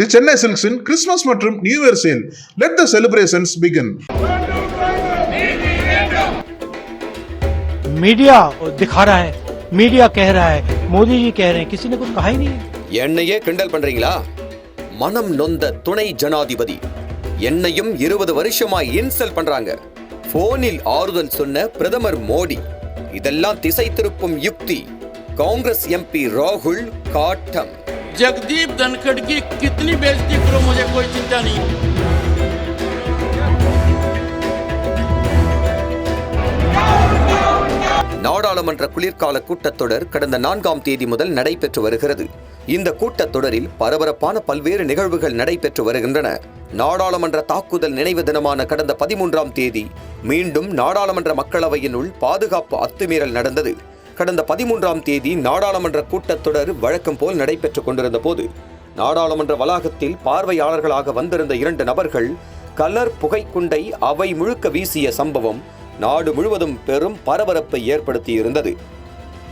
தி Chennai சில்க்ஸின் Christmas மற்றும் new year sale let the celebrations begin media दिखा रहा है मीडिया कह रहा है मोदी जी कह रहे हैं किसी ने कुछ कहा ही नहीं है என்னையே கிண்டல் பண்றீங்களா மனம் நொந்த துணை ஜனாதிபதி என்னையும் இருபது வருஷமா இன்சல் பண்றாங்க போனில் ஆறுதல் சொன்ன பிரதமர் மோடி இதெல்லாம் திசை திருப்பும் யுக்தி காங்கிரஸ் எம்பி ராகுல் காட்டம் जगदीप धनखड़ की कितनी बेइज्जती करो मुझे कोई चिंता नहीं நாடாளுமன்ற குளிர்கால கூட்டத்தொடர் கடந்த நான்காம் தேதி முதல் நடைபெற்று வருகிறது இந்த கூட்டத்தொடரில் பரபரப்பான பல்வேறு நிகழ்வுகள் நடைபெற்று வருகின்றன நாடாளுமன்ற தாக்குதல் நினைவு தினமான கடந்த பதிமூன்றாம் தேதி மீண்டும் நாடாளுமன்ற மக்களவையினுள் பாதுகாப்பு அத்துமீறல் நடந்தது கடந்த பதிமூன்றாம் தேதி நாடாளுமன்ற கூட்டத்தொடர் வழக்கம் போல் நடைபெற்றுக் கொண்டிருந்த போது நாடாளுமன்ற வளாகத்தில் பார்வையாளர்களாக வந்திருந்த இரண்டு நபர்கள் கலர் புகைக்குண்டை அவை முழுக்க வீசிய சம்பவம் நாடு முழுவதும் பெரும் பரபரப்பை ஏற்படுத்தியிருந்தது.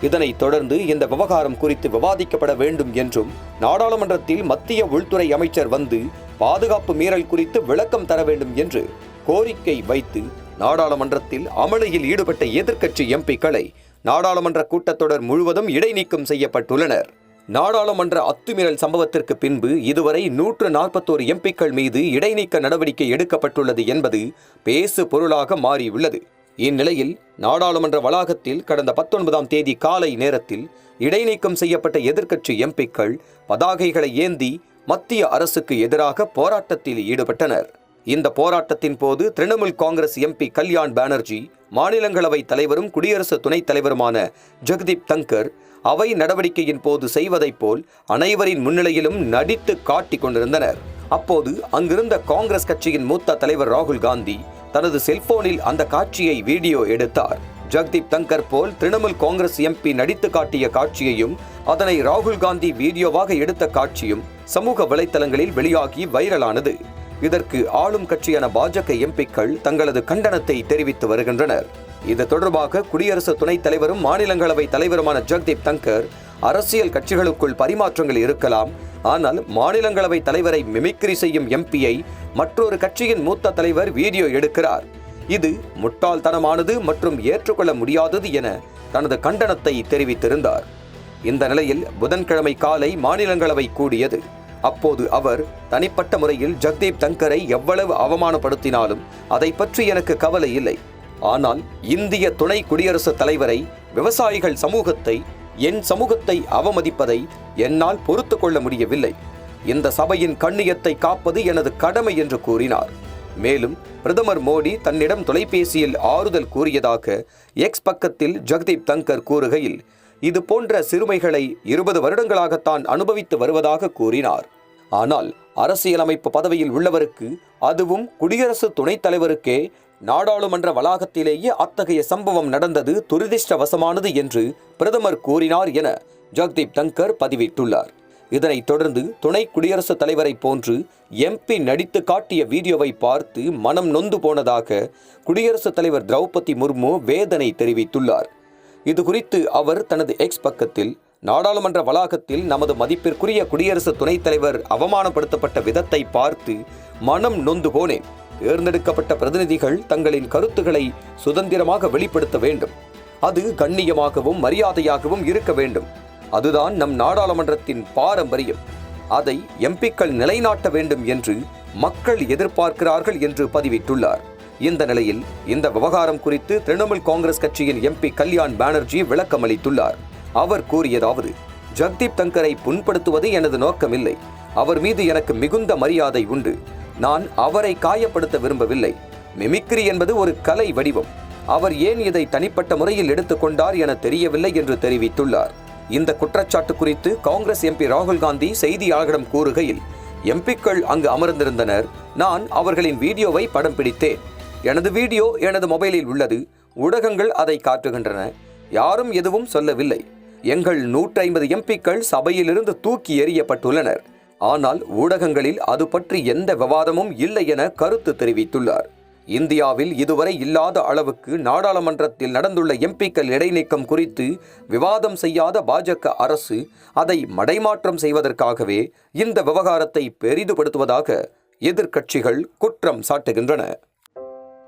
இதனைத் தொடர்ந்து இந்த விவகாரம் குறித்து விவாதிக்கப்பட வேண்டும் என்றும் நாடாளுமன்றத்தில் மத்திய உள்துறை அமைச்சர் வந்து பாதுகாப்பு மீறல் குறித்து விளக்கம் தர வேண்டும் என்று கோரிக்கை வைத்து நாடாளுமன்றத்தில் அமளியில் ஈடுபட்ட எதிர்க்கட்சி எம்பிக்களை நாடாளுமன்ற கூட்டத்தொடர் முழுவதும் இடைநீக்கம் செய்யப்பட்டுள்ளனர். நாடாளுமன்ற அத்துமீறல் சம்பவத்திற்கு பின்பு இதுவரை நூற்று நாற்பத்தோரு எம்பிக்கள் மீது இடைநீக்க நடவடிக்கை எடுக்கப்பட்டுள்ளது என்பது பேசு பொருளாக மாறியுள்ளது. இந்நிலையில் நாடாளுமன்ற வளாகத்தில் கடந்த பத்தொன்பதாம் தேதி காலை நேரத்தில் இடைநீக்கம் செய்யப்பட்ட எதிர்க்கட்சி எம்பிக்கள் பதாகைகளை ஏந்தி மத்திய அரசுக்கு எதிராக போராட்டத்தில் ஈடுபட்டனர். இந்த போராட்டத்தின் போது திரிணாமுல் காங்கிரஸ் எம்பி கல்யாண் பானர்ஜி மாநிலங்களவை தலைவரும் குடியரசு துணைத் தலைவருமான ஜெகதீப் தங்கர் அவை நடவடிக்கையின் போது செய்வதைப் போல் அனைவரின் முன்னிலையிலும் நடித்து காட்டிக் கொண்டிருந்தனர். அப்போது அங்கிருந்த காங்கிரஸ் கட்சியின் மூத்த தலைவர் ராகுல் காந்தி தனது செல்போனில் அந்த காட்சியை வீடியோ எடுத்தார். ஜெகதீப் தங்கர் போல் திரிணாமுல் காங்கிரஸ் எம்பி நடித்து காட்டிய காட்சியையும் அதனை ராகுல் காந்தி வீடியோவாக எடுத்த காட்சியும் சமூக வலைத்தளங்களில் வெளியாகி வைரலானது. இதற்கு ஆளும் கட்சியான பாஜக எம்பிக்கள் தங்களது கண்டனத்தை தெரிவித்து வருகின்றனர். இது தொடர்பாக குடியரசு துணைத் தலைவரும் மாநிலங்களவை தலைவருமான ஜெகதீப் தங்கர் அரசியல் கட்சிகளுக்குள் பரிமாற்றங்கள் இருக்கலாம். ஆனால் மாநிலங்களவை தலைவரை மிமிக்ரி செய்யும் எம்பியை மற்றொரு கட்சியின் மூத்த தலைவர் வீடியோ எடுக்கிறார். இது முட்டாள்தனமானது மற்றும் ஏற்றுக்கொள்ள முடியாதது என தனது கண்டனத்தை தெரிவித்திருந்தார். இந்த நிலையில் புதன்கிழமை காலை மாநிலங்களவை கூடியது. அப்போது அவர் தனிப்பட்ட முறையில் ஜக்தீப் தங்கரை எவ்வளவு அவமானப்படுத்தினாலும் அதை பற்றி எனக்கு கவலை இல்லை. ஆனால் இந்திய துணை குடியரசுத் தலைவரை விவசாயிகள் சமூகத்தை என் சமூகத்தை அவமதிப்பதை என்னால் பொறுத்து கொள்ள முடியவில்லை. இந்த சபையின் கண்ணியத்தை காப்பது எனது கடமை என்று கூறினார். மேலும் பிரதமர் மோடி தன்னிடம் தொலைபேசியில் ஆறுதல் கூறியதாக எக்ஸ் பக்கத்தில் ஜெகதீப் தங்கர் கூறுகையில் இது போன்ற சிறுமைகளை இருபது வருடங்களாகத்தான் அனுபவித்து வருவதாக கூறினார். ஆனால் அரசியலமைப்பு பதவியில் உள்ளவருக்கு அதுவும் குடியரசு துணைத் தலைவருக்கே நாடாளுமன்ற வளாகத்திலேயே அத்தகைய சம்பவம் நடந்தது துரதிர்ஷ்டவசமானது என்று பிரதமர் கூறினார் என ஜக்தீப் தங்கர் பதிவிட்டுள்ளார். இதனைத் தொடர்ந்து துணை குடியரசுத் தலைவரை போன்று எம்பி நடித்து காட்டிய வீடியோவை பார்த்து மனம் நொந்து போனதாக குடியரசுத் தலைவர் திரௌபதி முர்மு வேதனை தெரிவித்துள்ளார். இது குறித்து அவர் தனது எக்ஸ் பக்கத்தில் நாடாளுமன்ற வளாகத்தில் நமது மதிப்பிற்குரிய குடியரசு துணைத் தலைவர் அவமானப்படுத்தப்பட்ட விதத்தை பார்த்து மனம் நொந்து போனேன். தேர்ந்தெடுக்கப்பட்ட பிரதிநிதிகள் தங்களின் கருத்துக்களை சுதந்திரமாக வெளிப்படுத்த வேண்டும். அது கண்ணியமாகவும் மரியாதையாகவும் இருக்க வேண்டும். அதுதான் நம் நாடாளுமன்றத்தின் பாரம்பரியம். அதை எம்பிக்கள் நிலைநாட்ட வேண்டும் என்று மக்கள் எதிர்பார்க்கிறார்கள் என்று பதிவிட்டுள்ளார். இந்த நிலையில் இந்த விவகாரம் குறித்து திரிணாமுல் காங்கிரஸ் கட்சியின் எம்பி கல்யாண் பானர்ஜி விளக்கமளித்துள்ளார் அவர் கூறியதாவது ஜக்தீப் தங்கரை புண்படுத்துவது எனது நோக்கமில்லை. அவர் மீது எனக்கு மிகுந்த மரியாதை உண்டு. நான் அவரை காயப்படுத்த விரும்பவில்லை. மிமிக்ரி என்பது ஒரு கலை வடிவம். அவர் ஏன் இதை தனிப்பட்ட முறையில் எடுத்துக்கொண்டார் என தெரியவில்லை என்று தெரிவித்துள்ளார். இந்த குற்றச்சாட்டு குறித்து காங்கிரஸ் எம்பி ராகுல் காந்தி செய்தியாளர்களிடம் கூறுகையில் எம்பிக்கள் அங்கு அமர்ந்திருந்தனர். நான் அவர்களின் வீடியோவை படம் பிடித்தேன். எனது வீடியோ எனது மொபைலில் உள்ளது. ஊடகங்கள் அதை காட்டுகின்றன. யாரும் எதுவும் சொல்லவில்லை. எங்கள் நூற்றைம்பது எம்பிக்கள் சபையிலிருந்து தூக்கி எறியப்பட்டுள்ளனர். ஆனால் ஊடகங்களில் அது பற்றி எந்த விவாதமும் இல்லை என கருத்து தெரிவித்துள்ளார். இந்தியாவில் இதுவரை இல்லாத அளவுக்கு நாடாளுமன்றத்தில் நடந்துள்ள எம்பிக்கள் இடைநீக்கம் குறித்து விவாதம் செய்யாத பாஜக அரசு அதை மடைமாற்றம் செய்வதற்காகவே இந்த விவகாரத்தை பெரிதுபடுத்துவதாக எதிர்க்கட்சிகள் குற்றம் சாட்டுகின்றன.